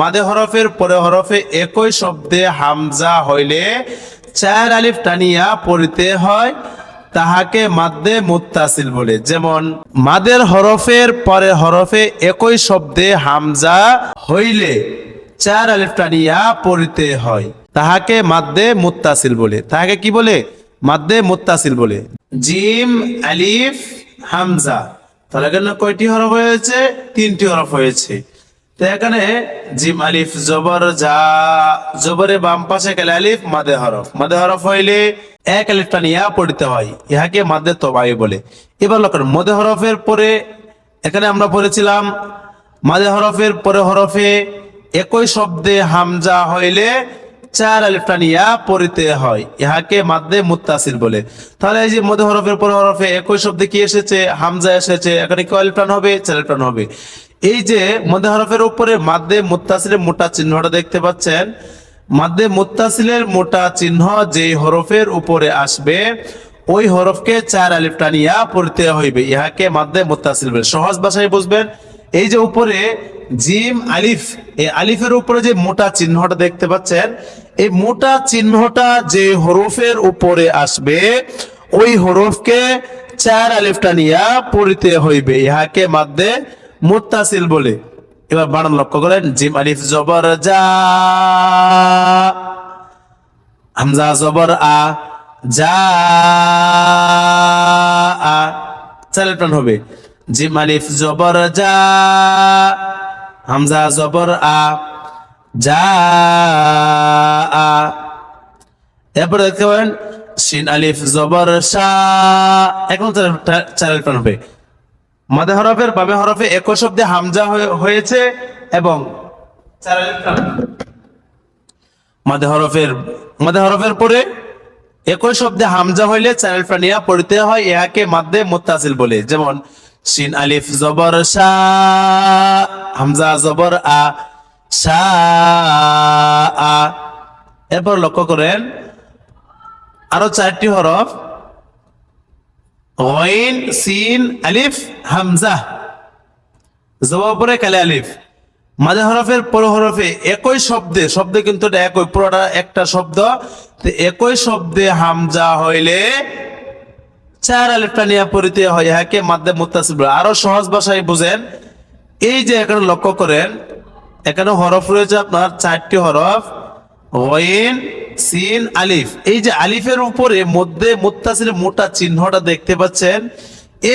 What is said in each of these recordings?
মাদে হরফের পরে হরফে একই শব্দে হামজা হইলে চার আলিফ টানিয়া পড়িতে হয়, তাহাকে মাদ্দে মুত্তাসিল বলে। যেমন, মাদের হরফের পরে হরফে একই শব্দে হামজা হইলে চার আলিফ টানিয়া পড়িতে হয়, তাহাকে মাদ্দে মুত্তাসিল বলে। তাহাকে কি বলে? মাদ্দে মুত্তাসিল বলে। জিম, আলিফ, হামজা। তাহলে এখানে কয়টি হরফ হয়েছে? তিনটি হরফ হয়েছে। তো এখানে জিম আলিফ, জবর যা জবরে বাম পাশে গেলে আলিফ, মাদে হরফ। মাদে হরফ হইলে এক আলিফটা নিয়ে পড়িতে হয়। ইহাকে মাদে তবাই বলে। এবার লক্ষ্য মদে হরফের পরে এখানে আমরা পড়েছিলাম, মাদে হরফের পরে হরফে একই শব্দে হামজা হইলে চার আলিফটা নিয়া পড়িতে হয়। ইহাকে মাদ্দে মুত্তাসিল বলে। তাহলে এই যে মধ্যে হরফের পর হরফে একই শব্দে কি এসেছে? হামজা এসেছে। এখানে কি আলিফটান হবে? চার আলিফটান হবে। এই যে মধ্যে হরফের উপরে মাদ্দে মুত্তাসিলের মোটা চিহ্নটা দেখতে পাচ্ছেন। মাদ্দে মুত্তাসিলের মোটা চিহ্ন যে হরফের উপরে আসবে, ওই হরফকে চার আলিফ টানিয়া পড়তে হইবে। ইহাকে মাদ্দে মুত্তাসিল বলে। সহজ ভাষায় বুঝবেন, এই যে উপরে জিম আলিফ, এই আলিফের উপরে যে মোটা চিহ্নটা দেখতে পাচ্ছেন, এই মোটা চিহ্নটা যে হরফের উপরে আসবে, ওই হরফকে চার আলিফটা নিয়া পড়িতে হইবে। ইহাকে মাদ্দে মুত্তাসিল বলে। এবার বানান লক্ষ্য করেন, জিম আলিফ জবর যা হামজা জবর আ যা আ আলিফ টান হবে। জিম আলিফ জবর যা হামজা জবর আ যা আ। এরপরে দেখতে পাবেন, শিন আলিফ জবর শা এখন আলিফ টান হবে। মাদে হরফের বামে হরফে একই শব্দে হামজা হয়ে- হয়েছে এবং। মাদে হরফের মাদে হরফের পরে একই শব্দে হামজা হইলে চ্যানেল নিয়ে পড়তে হয় ইহাকে মাদ্দে মুত্তাসিল বলে যেমন, শিন আলিফ জবর শা, হামজা জবর আ, শা, আ এরপর লক্ষ্য করেন, আরও চারটি হরফ গইন, সিন, আলিফ, হামজা। জবাবরে কালে আলিফ। মাঝে হরফের পর হরফে একই শব্দে শব্দে কিন্তু একই, পুরোটা একটা শব্দ। একই শব্দে হামজা হইলে চার আলিফটা নিয়ে পড়িতে হয় ইহাকে মাদ্দে মুত্তাসিল বলে। আরও সহজ ভাষায় বুঝেন। এই যে এখানে লক্ষ্য করেন, এখানে হরফ রয়েছে আপনার চারটি হরফ। গইন সিন, আলিফ। এই যে আলিফের উপরে মধ্যে মুত্তাসিল মোটা চিহ্নটা দেখতে পাচ্ছেন।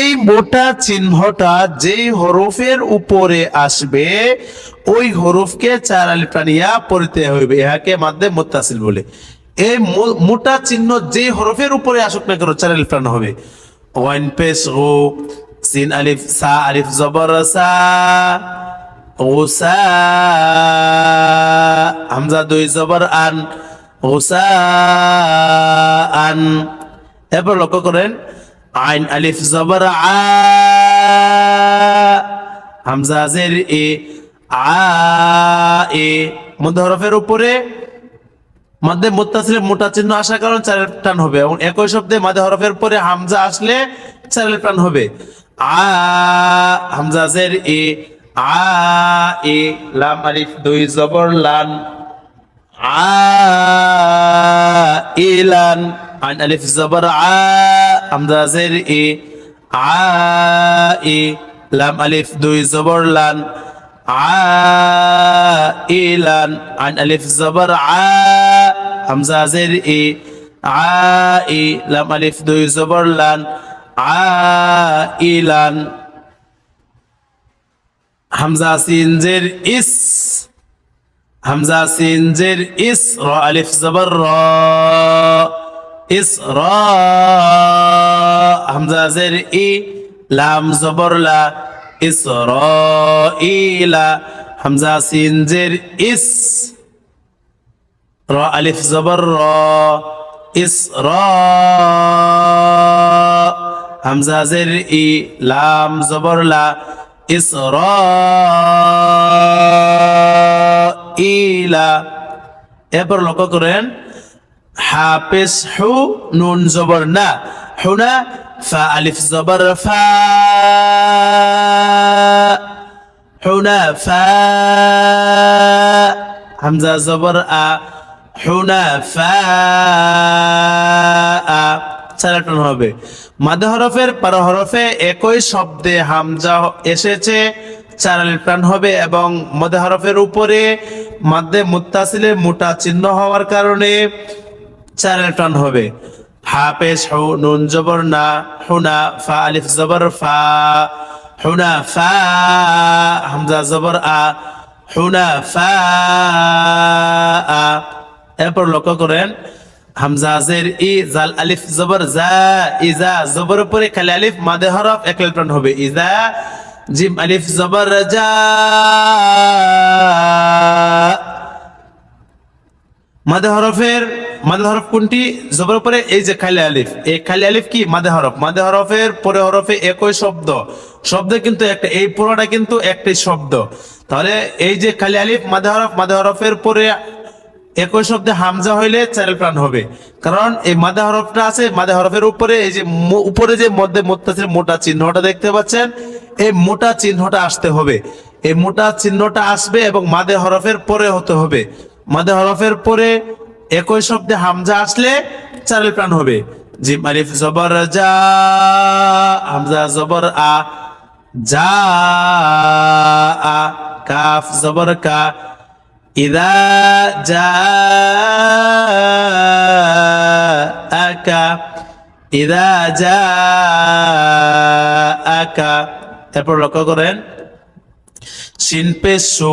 এই মোটা চিহ্নটা যেই হরফের উপরে আসবে, ওই হরফকে চার আলিফ টানিয়া পড়তে হইবে। ইহাকে মাধ্যে মুত্তাসিল বলে। এই মোটা চিহ্ন যে হরফের উপরে আসুক না কেন চার আলিফ টানা হবে। ওয়াইন পেস ও সিন আলিফ, সা আলিফ, জবর, সা ওসা হামজা দুই, জবর, আন। ওসা আন এরপর লক্ষ্য করেন, আইন আলিফ জবর আ এ আ, এ হরফের উপরে মধ্যে মুত্তাসিলের মোটা চিহ্ন আসার কারণে চার আলিফ টান হবে এবং একই শব্দে মাদে হরফের পরে হামজা আসলে চার আলিফ টান হবে। আ, হামজা এ, আ, এ, লাম আলিফ দুই জবর লান। আ ইলান আন আলিফ জবর আ হামজা জের এ আ এ লাম আলিফ দুই জবর লান। আ ইলান আন আলিফ জবর আ হামজা জের এ আ ই লাম আলিফ দুই জবর লান। আ ইলান হামজা সিন জের ইস হামজা সিন জের ইস র আলিফ জবর র ইস র হামজা জের ই লাম জবর লা ইস র ইলা হামজা সিন জের ইস র আলিফ জবর র ইস র হামজা জের ই লাম জবর লা ইস র ইলা। এরপর লক্ষ্য করেন, হাফিজ হু, নুন জবর না। হুনা ফা আলিফ জবর ফা। হুনা ফা। হামজা জবর আ। হুনাফা আ। চার টান হবে। মাদে হরফের পার হরফে একই শব্দে হামজা এসেছে, চার আলিফ হবে এবং মদে হরফের উপরে মাদ্দে মুত্তাসিলের মোটা চিহ্ন হওয়ার কারণে চার আলিফ টান হবে। হাফেজ হু, নুন জবর না, হুনা, ফা, আলিফ জবর, ফা, হুনা, ফা, হামজা জবর, আ, হুনা, ফা, আ। এরপর লক্ষ্য করেন, হামজা জের, ই, জাল, আলিফ জবর, জা ইজা জবর উপরে খালি আলিফ, মাদে হরফ, এক আলিফ টান হবে। ইজা, জিম, আলিফ জবর, জা মাদে হরফের, মাদে হরফ কোনটি? জবর উপরে এই যে খালি আলিফ। এই খালি আলিফ কি? মাদে হরফ। মাদে হরফের পরে হরফে একই শব্দ। শব্দ কিন্তু একটা, এই পুরোটা কিন্তু একটি শব্দ। তাহলে এই যে খালি আলিফ, মাদে হরফ, মাদে হরফের পরে একই শব্দে হামজা হইলে চারেল প্রাণ হবে। কারণ এই মাদে হরফটা আছে, মাদে হরফের উপরে এই যে উপরে যে মধ্যে মোত্তাসির মোটা চিহ্নটা দেখতে পাচ্ছেন, এই মোটা চিহ্নটা আসতে হবে। এই মোটা চিহ্নটা আসবে এবং মাদে হরফের পরে হতে হবে। মাদে হরফের পরে একই শব্দে হামজা আসলে চারেল প্রাণ হবে। জি মারিফ জবর যা হামজা জবর আ যা আ, কাফ জবর কা, ইদা যা আকা ইদা যা আকা এরপর লক্ষ্য করেন শিল্পে সু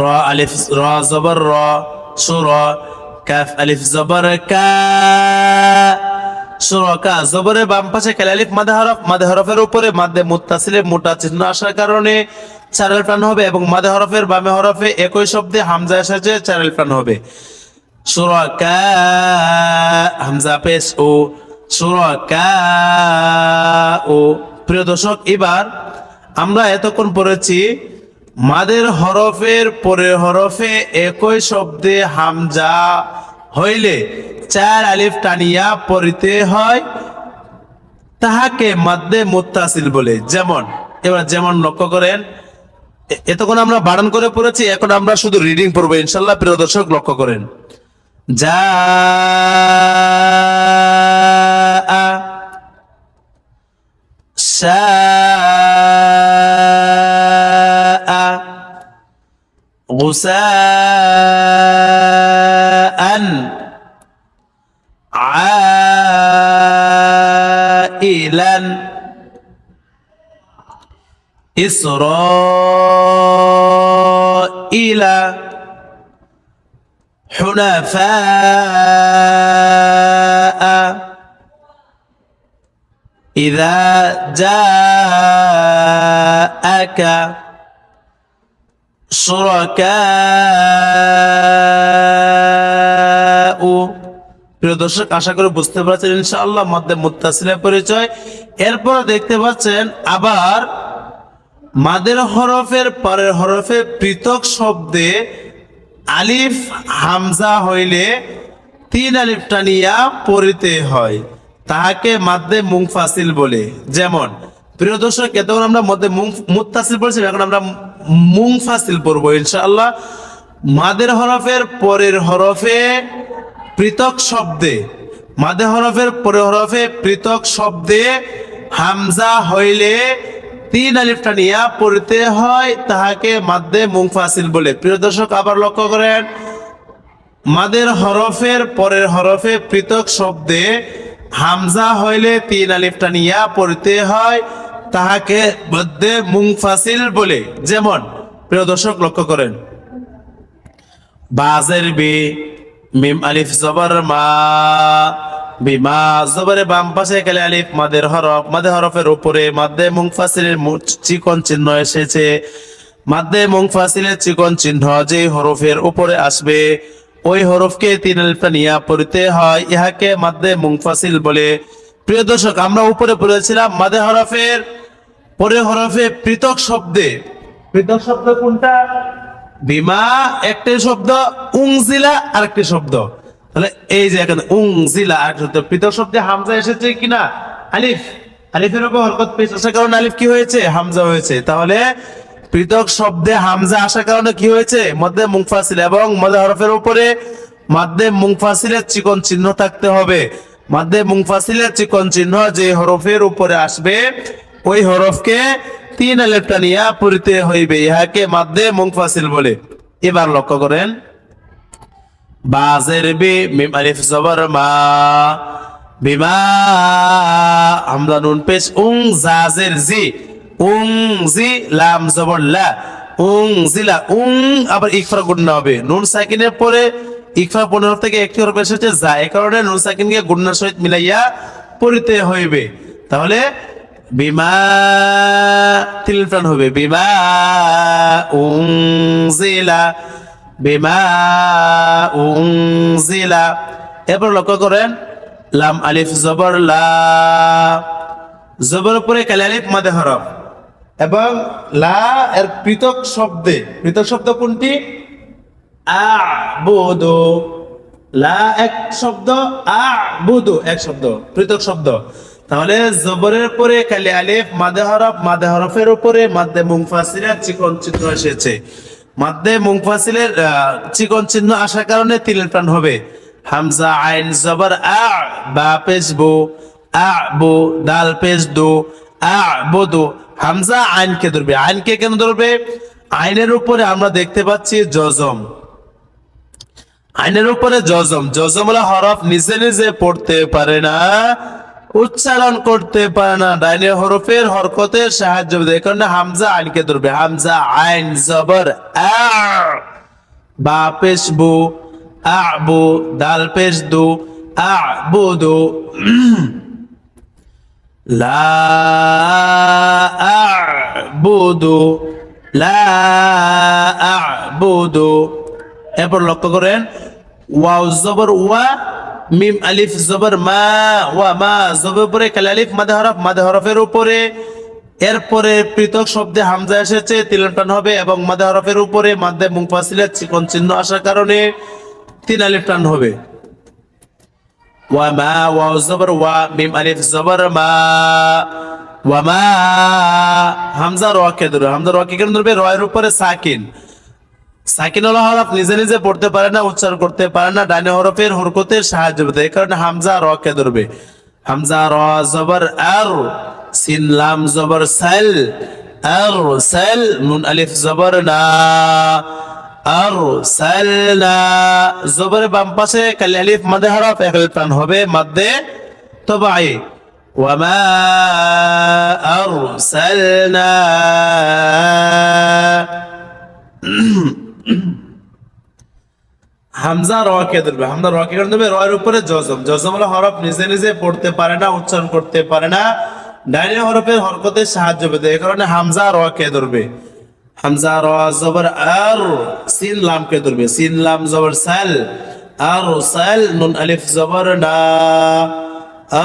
র আলিফ, র জবর, র সুর, কাফ আলিফ জবর, কা সুরকা জবরে বাম পাশে খেলে আলিফ, মাদে হরফ, মাদে হরফের উপরে মাদে মুত্তাসিলে মোটা চিহ্ন আসার কারণে চারেল প্রাণ হবে এবং মাদে হরফের বামে হরফে একই শব্দে হামজা এসেছে চারেল প্রাণ হবে। সুরকা হামজা পেশ, ও সুরকা ও। প্রিয় দর্শক, এবার আমরা এতক্ষণ পড়েছি মাদের হরফের পরে হরফে একই শব্দে হামজা হইলে চার আলিফ টানিয়া পড়িতে হয়। তাহাকে মাদ্দে মুত্তাসিল বলে। যেমন, এবার যেমন লক্ষ্য করেন, এতক্ষণ আমরা বারণ করে পড়েছি, এখন আমরা শুধু রিডিং পড়ব, ইনশাল্লাহ প্রিয় দর্শক লক্ষ্য করেন। যা, সা غساء عائلا. إسرائيل حنفاء. إذا جاءك شركاء প্রিয় দর্শক আশা করি বুঝতে পারছেন ইনশাআল্লাহ মধ্যে মুত্তাসিলের পরিচয় এরপর দেখতে পাচ্ছেন আবার মাদের হরফের পরের হরফে পৃথক শব্দে আলিফ হামজা হইলে তিন আলিফ টানিয়া পড়িতে হয় তাহাকে মাদ্দে মুংফাসিল বলে যেমন প্রিয় দর্শক এতক্ষণ আমরা মধ্যে মুত্তাসিল পড়ছি এখন আমরা মুংফাসিল পড়ব, ইনশাআল্লাহ। মাদের হরফের পরের হরফে পৃথক শব্দে মাদে হরফের পরের হরফে পৃথক শব্দে হামজা হইলে তিন আলিফটা নিয়া পড়তে হয়, তাহাকে মাদ্দে মুংফাসিল বলে। প্রিয় দর্শক, আবার লক্ষ্য করেন, মাদের হরফের পরের হরফে পৃথক শব্দে হামজা হইলে তিন আলিফটা নিয়া পড়তে হয় তাহাকে মধ্যে মুংফাসিল বলে যেমন, প্রিয় দর্শক, লক্ষ্য করেন। বাজের বি, মিম আলিফ জবর মা, বিমা জবরে বাম পাশে গেলে আলিফ, মাদের হরফ, মাদের হরফের উপরে মাদ্দে মুংফাসিলের চিকন চিহ্ন এসেছে। মাদ্দে মুংফাসিলের চিকন চিহ্ন যে হরফের উপরে আসবে, ওই হরফকে তিন আলিফটা নিয়ে পড়তে হয়। ইহাকে মাদ্দে মুংফাসিল বলে প্রিয় দর্শক, আমরা উপরে পড়েছিলাম মাদে হরফের, পরে হরফে পৃথক শব্দে। পৃথক শব্দ কোনটা? বিমা, একটি শব্দ, উংজিলা, আরেকটি শব্দ। তাহলে এই যে এখানে উংজিলা, আরেকটি শব্দ। পৃথক শব্দে হামজা এসেছে কিনা? আলিফ। আলিফের উপর হরকত পেশ আসার কারণে আলিফ কি হয়েছে? হামজা হয়েছে। তাহলে পৃথক শব্দে হামজা আসার কারণে কি হয়েছে? মধ্যে মুংফাসিল এবং মধ্যে হরফের উপরে মাধ্যে মুংফাসিলের চিকন চিহ্ন থাকতে হবে। মাধ্যে মুংফাসিলের চিকন চিহ্ন যে হরফের উপরে আসবে, ওই হরফকে তিন আলেফ টানিয়া পড়িতে হইবে। ইহাকে মাধ্যে মুংফাসিল বলে। এবার লক্ষ্য করেন। বাজের বি মিম জবর মা, বিমা হামজা নুন পেশ, উং জাজের জি, উং জি লাম জবর লা, উং জিলা উং আবার ইকফা গুণনা হবে। নুন সাকিনের পরে ইকফা পনেরো থেকে একটি হরফ এসেছে, যা এই কারণে নুন সাকিনকে গুণনার সহিত মিলাইয়া পড়িতে হইবে। তাহলে বিমা তিল প্রাণ হবে। বিমা উং জিলা বিমা উনজিলা। এরপর লক্ষ্য করেন, লাম আলিফ জবর লা, জবর উপরে কালি আলিফ মাদে হরফ। এবং লা এর পৃথক শব্দে, পৃথক শব্দ কোনটি? আবুদু। লা এক শব্দ, আবুদু, এক শব্দ, পৃথক শব্দ। তাহলে জবরের পরে কালি আলিফ, মাদে হরফ, মাদে হরফের উপরে মাদ্দে মুংফাসিলের চিকন চিত্র এসেছে। মাদ্দে মুংফাসিলের চিকন চিহ্ন আসার কারণে তিলের প্রাণ হবে। হামজা, আইন, জবর, আ, বা পেশ বো আ বো দাল পেশ দো আ বদো হামজা আইনকে ধরবে। আইনকে কেন ধরবে? আইনের উপরে আমরা দেখতে পাচ্ছি জজম আইনের উপরে জজম। জজম হলো হরফ নিজে নিজে পড়তে পারে না, উচ্চারণ করতে পারে না। ডাইনে হরফের হরকতের সাহায্য কারণে হামজা আইনকে ধরবে। হামজা আইন জবর। বা পেশ বু, আ, বু, দাল পেশ দু, আ, বু, দু। লা আ'বুদু লা আ'বুদু এরপর লক্ষ্য করেন ওয়াও জবর ওয়া মিম আলিফ জবর মা ওয়া মা জবর উপরে কালে আলিফ মাদে হরফ মাদে হরফের উপরে এরপরে পৃথক শব্দে হামজা এসেছে তিলটান হবে এবং মাদে হরফের উপরে মাদে মুফাসিলের চিকন চিহ্ন আসার কারণে তিন আলিফ টান হবে। ওয়া মা ওয়া জবর, ওয়া মিম আলিফ জবর, মা, ওয়া মা। হামজা রোয়াকে ধরবে হামজা রকে কেন ধরবে? রয়ের উপরে সাকিন। সাকিন হলো হরফ নিজে নিজে পড়তে পারে না, উচ্চারণ করতে পারে না, ডানে হরফের হরকতের সাহায্য পেতে এই কারণে হামজা র কে ধরবে? হামজা র জবর আর, সিন লাম জবর সাল আর সাল নুন আলিফ জবর না, আর সালনা জবরের বাম পাশে কালি আলিফ, মাদে হরফ, এক টান হবে মাদ্দে তবাই। ওয়ামা আরসালনা। হামজা র কে ধরবে? হামজা র কে কেন ধরবে? রয়ের উপরে জজম। জজম হলো হরফ নিজে নিজে পড়তে পারে না, উচ্চারণ করতে পারে না। ডাইনে হরফের হরকতে সাহায্য পেতে। এই কারণে হামজা র কে ধরবে? হামজা র জবর আর সিন লাম কে ধরবে? সিন লাম জবর সাল, আর সাল নুন আলিফ জবর না,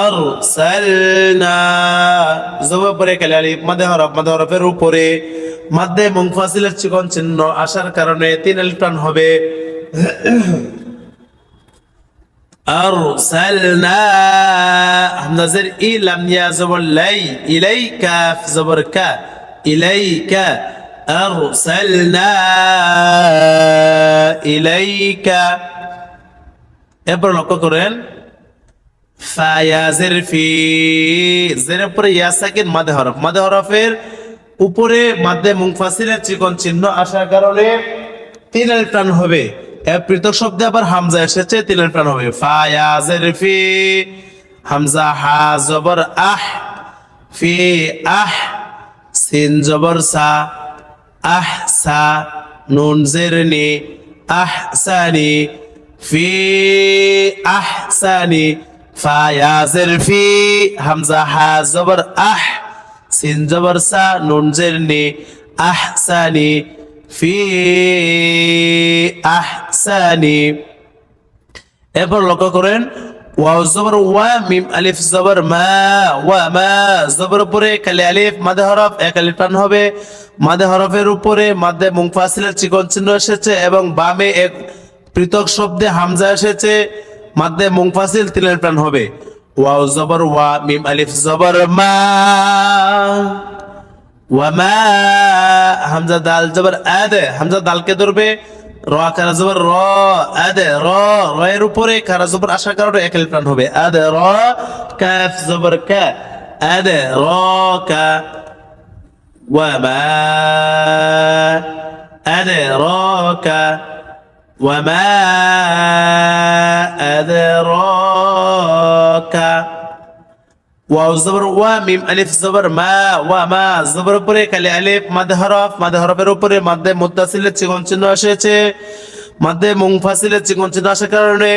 আর সালনা জবর পরে কালি আলিফ, মাদে হরফ, মাদে হরফের উপরে। মাদ্দে মুংফাসিলের চিকন চিহ্ন আসার কারণে তিন আলিফ টান হবে। أرسلنا همزة زر إي لم يا زبر لي إليك في زبر ك إليك أرسلنا إليك এরপর লক্ষ্য করেন ফায়াজের ফি জের উপরে ইয়া সাকিন মাদে হরফ মাদে হরফের উপরে মাদে মুংফাসিলের চিকন চিহ্ন আসার কারণে তিন আলিফ টান হবে এর পৃথক শব্দে আবার হামজা এসেছে, তিলের প্রাণ হবে। ফায়াজের ফি হামজা হা জবর আহ, ফি আহ, সিন জবর সা, আহ সা, নুন জেরনি, আহ সানি, ফি আহ সানি ফায়াজের ফি হামজা হা জবর আহ, সিন জবর সা, নুন জেরনি, আহ সানি ফি আহসানি। এরপর লক্ষ্য করেন, ওয়াও জবর ওয়া মিম আলিফ জবর মা, ওয়া মা জবর উপরে কালি আলিফ, মাদে হরফ, এক আলিফ টান হবে। মাদে হরফের উপরে মাদে মুংফাসিলের চিকন চিহ্ন এসেছে এবং বামে এক পৃথক শব্দে হামজা এসেছে। মাদে মুংফাসিল তিন আলিফ টান হবে। ওয়াও জবর ওয়া মিম আলিফ জবর মা। ওয়ামা হামজা দাল জবর আদে, হামজা দালকে ধরবে, র কারা জবর র, আদে, র র এর উপরে কারা জবর আসার কারণে এক প্রাণ হবে। আদে, র, কাফ জবর কা, আদে, র, কা, ওয়ামা, আদে, র, কা, ওয়ামা, আদে, র, কা। ওয়াও জবর, ওয়া মিম আলিফ জবর, মা, ওয়া মা, জবর উপরে খালি আলিফ, মাদে হরফ, মাদে হরফের উপরে মাদে মুত্তাসিলের চিকন চিহ্ন এসেছে। মাদে মুংফাসিলের চিকন চিহ্ন আসার কারণে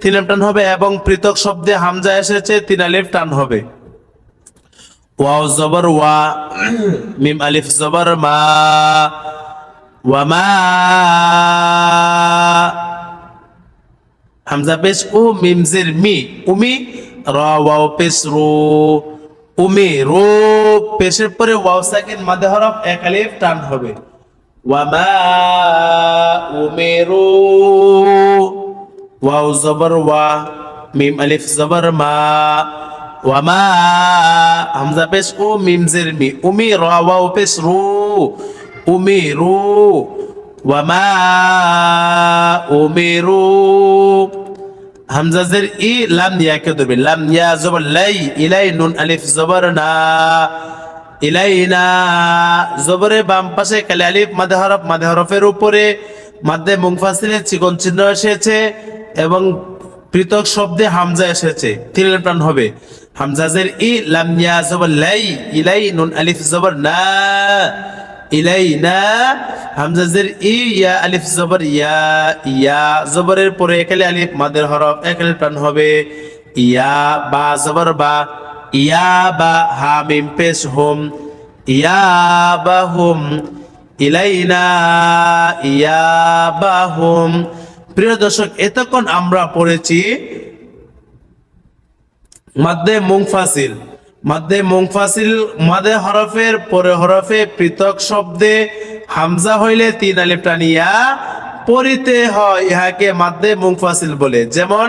তিন টান হবে এবং পৃথক শব্দে হামজা এসেছে, তিন আলিফ টান হবে। ওয়াও জবর, ওয়া মিম আলিফ জবর, মা, ওয়া মা। হামজা পেশ, উ, মিমজির মি, উমি র ওয়াও পেশ রু উমি রু পেশের পরে ওয়াও সাকিন মাদে হরফ এক আলিফ টান হবে। ওয়ামা উমিরু, ওয়াও জবর, ওয়া মিম আলিফ জবর, মা, ওয়ামা হামজা পেশ উ মিম জির মি। উমি র ওয়াও পেশ রু উমি ওয়ামা উমিরু। হামজাজের ই লাম ইয়াকে ধরবে? লাম ইয়া জবর লাই, ইলাই নুন আলিফ জবর না ইলাইনা জবরে বাম পাশে কালি আলিফ, মাদে হরফ, মাদে হরফের উপরে, মাদে মুংফাসিলের চিকন চিহ্ন এসেছে এবং পৃথক শব্দে হামজা এসেছে। তিন প্রাণ হবে। হামজাজের ই লাম ইয়া জবর লাই, ইলাই নুন আলিফ জবর না। ইলাইনা হামজাজের ই, ইয়া, আলিফ, জবর, ইয়া ইয়া। জবরের পরে একালে আলিফ, মাদের হরফ একালে প্রাণ হবে। ইয়া, বা, জবর, বা। ইয়া, বা, হা, মিম, পেশ, হোম। ইয়া, বা, হোম। ইলাইনা, ইয়া, বা, হোম। প্রিয় দর্শক, এতক্ষণ আমরা পড়েছি মাদ্দে মুংফাসিল মাদ্দে মুংফাসিল মাদে হরফের, পরে হরফে পৃথক শব্দে হামজা হইলে তিন আলিফ টানিয়া পড়িতে হয়। ইহাকে মাদ্দে মুংফাসিল বলে। যেমন,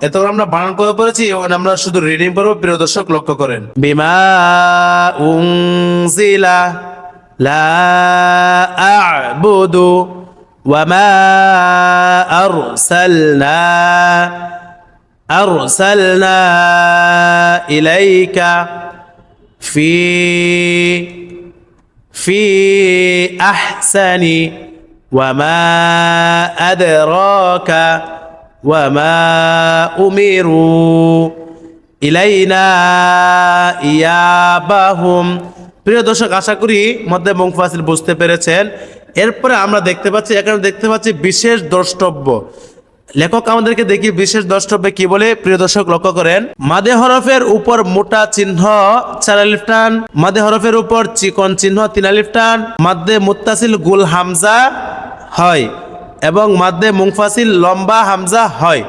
এতক্ষণ আমরা বানান করে পড়েছি এবং আমরা শুধু রিডিং করব প্রিয় লক্ষ্য করেন। বিমা উংজিলা লা আ'বুদু ওয়ামা আরসালনা أرسلنا إليك في في أحسن وما أدراك وما أمروا إلينا إيابهم প্রিয় দর্শক আশা করি মধ্যে মুংফাসিল বুঝতে পেরেছেন এরপরে আমরা দেখতে পাচ্ছি এখানে দেখতে পাচ্ছি বিশেষ দ্রষ্টব্য লেখক আমাদেরকে দেখি বিশেষ দ্রষ্টব্যে কি বলে? প্রিয় দর্শক, লক্ষ্য করেন। মাদে হরফের উপর মোটা চিহ্ন চার আলিফ টান, মাদে হরফের উপর চিকন চিহ্ন তিন আলিফ টান মাদ্দে মুত্তাসিল গুল হামজা হয় এবং মাদ্দে মুংফাসিল লম্বা হামজা হয়।